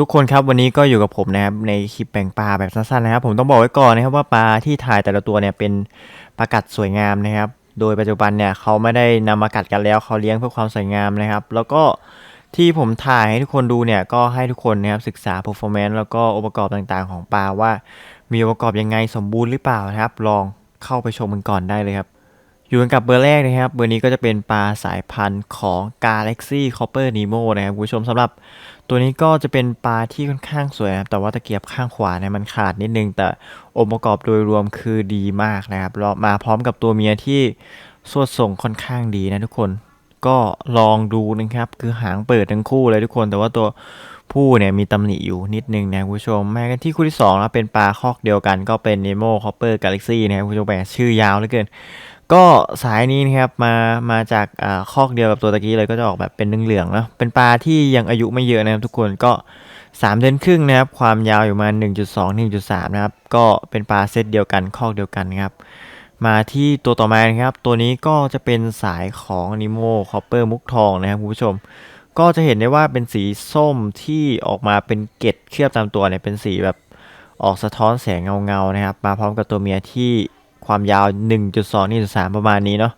ทุกคนครับวันนี้ก็อยู่กับผมนะครับในคลิปแบ่งปลาแบบสั้นๆนะครับ ผมต้องบอกไว้ก่อนนะครับว่าปลาที่ถ่ายแต่ละตัวเนี่ยเป็นปลากัดสวยงามนะครับ โดยปัจจุบันเนี่ยเขาไม่ได้นำมากัดกันแล้วเขาเลี้ยงเพื่อความสวยงามนะครับ แล้วก็ที่ผมถ่ายให้ทุกคนดูเนี่ยก็ให้ทุกคนนะครับศึกษา performance แล้วก็องค์ประกอบต่างๆ ของปลาว่า มีองค์ประกอบยังไงสมบูรณ์หรือเปล่านะครับ ลองเข้าไปชมกันก่อนได้เลยครับ อยู่กันกับเบอร์แรกนะครับ เบอร์นี้ก็จะเป็นปลาสายพันธุ์ของ Galaxy Copper Nemo นะครับคุณผู้ชมสำหรับตัวนี้ก็จะเป็นปลาที่ค่อนข้างสวยนะครับแต่ว่าตะเกียบข้างขวาเนี่ยมันขาดนิดนึง แต่องค์ประกอบโดยรวมคือดีมากนะครับแล้วมาพร้อมกับตัวเมียที่สวดส่งค่อนข้างดีนะทุกคนก็ลองดูนะครับ คือหางเปิดทั้งคู่เลยทุกคน แต่ว่าตัวผู้เนี่ยมีตำหนิอยู่นิดนึงนะคุณผู้ชมมากันที่คู่ที่สองนะเป็นปลาคอกเดียวกันก็เป็น Nemo Copper Galaxy นะครับคุณผู้ชมแหมชื่อยาวเหลือเกิน ก็สายนี้นะครับมามาจากอคอกเดียวกับตัวตะกี้เลยก็จะออกแบบเป็นเหลืองๆเนาะเป็นปลาที่ยังอายุไม่เยอะนะครับทุกคนก็3เดือนครึ่งนะครับ ความยาวอยู่มา1.2 1.3 นะครับ ก็เป็นปลาเซตเดียวกันคอกเดียวกันครับ มาที่ตัวต่อมานะครับ ตัวนี้ก็จะเป็นสายของนิโมคอปเปอร์มุกทองนะครับคุณผู้ชม ก็จะเห็นได้ว่าเป็นสีส้มที่ออกมาเป็นเกล็ดเคลือบตามตัวเนี่ยเป็นสีแบบออกสะท้อนแสงเงาๆนะครับ มาพร้อมกับตัวเมียที่ ความยาว 1.2 1.3 ประมาณนี้เนาะ